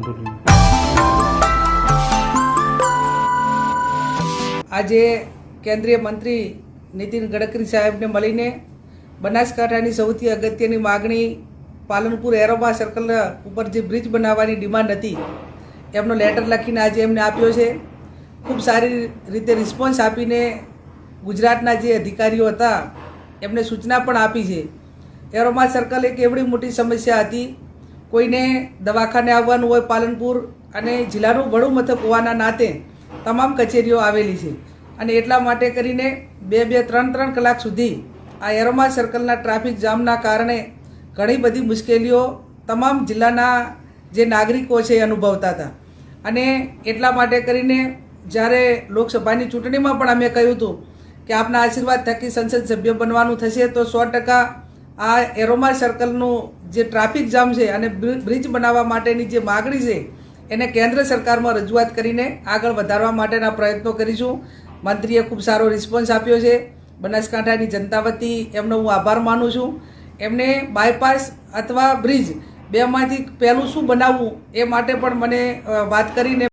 અલહમદુલિલ્લા આજે કેન્દ્રીય મંત્રી નીતિન ગડકરી સાહેબને મળીને બનાસકાંઠાની સૌથી અગત્યની માગણી પાલનપુર એરોબા સર્કલ ઉપર જે બ્રિજ બનાવવાની ડિમાન્ડ હતી, એમનો લેટર લખીને આજે એમને આપ્યો છે. ખૂબ સારી રીતે રિસ્પોન્સ આપીને ગુજરાતના જે અધિકારીઓ હતા, એમને સૂચના પણ આપી છે. એરોમા સર્કલ એક એવડી મોટી સમસ્યા હતી કોઈને દવાખાને આવવાનું હોય પાલનપુર અને જિલ્લાનું વડું મથક હોવાના નાતે તમામ કચેરીઓ આવેલી છે. અને એટલા માટે કરીને બે બે, ત્રણ ત્રણ કલાક સુધી આ એરોમા સર્કલના ટ્રાફિક જામના કારણે ઘણી બધી મુશ્કેલીઓ તમામ જિલ્લાના જે નાગરિકો છે અનુભવતા હતા. અને એટલા માટે કરીને જ્યારે લોકસભાની ચૂંટણીમાં પણ અમે કહ્યું હતું કે આપના આશીર્વાદ થકી સંસદ સભ્ય બનવાનું થશે તો સો ટકા આ એરોમા સર્કલનું જે ટ્રાફિક જામ છે અને બ્રિજ બનાવવા માટેની જે માગણી છે, એને કેન્દ્ર સરકારમાં રજૂઆત કરીને આગળ વધારવા માટેના પ્રયત્નો કરીશું. મંત્રીએ ખૂબ સારો રિસ્પોન્સ આપ્યો છે. બનાસકાંઠાની જનતા વતી એમનો હું આભાર માનું છું. એમને બાયપાસ અથવા બ્રિજ બેમાંથી પહેલું શું બનાવવું એ માટે પણ મને વાત કરીને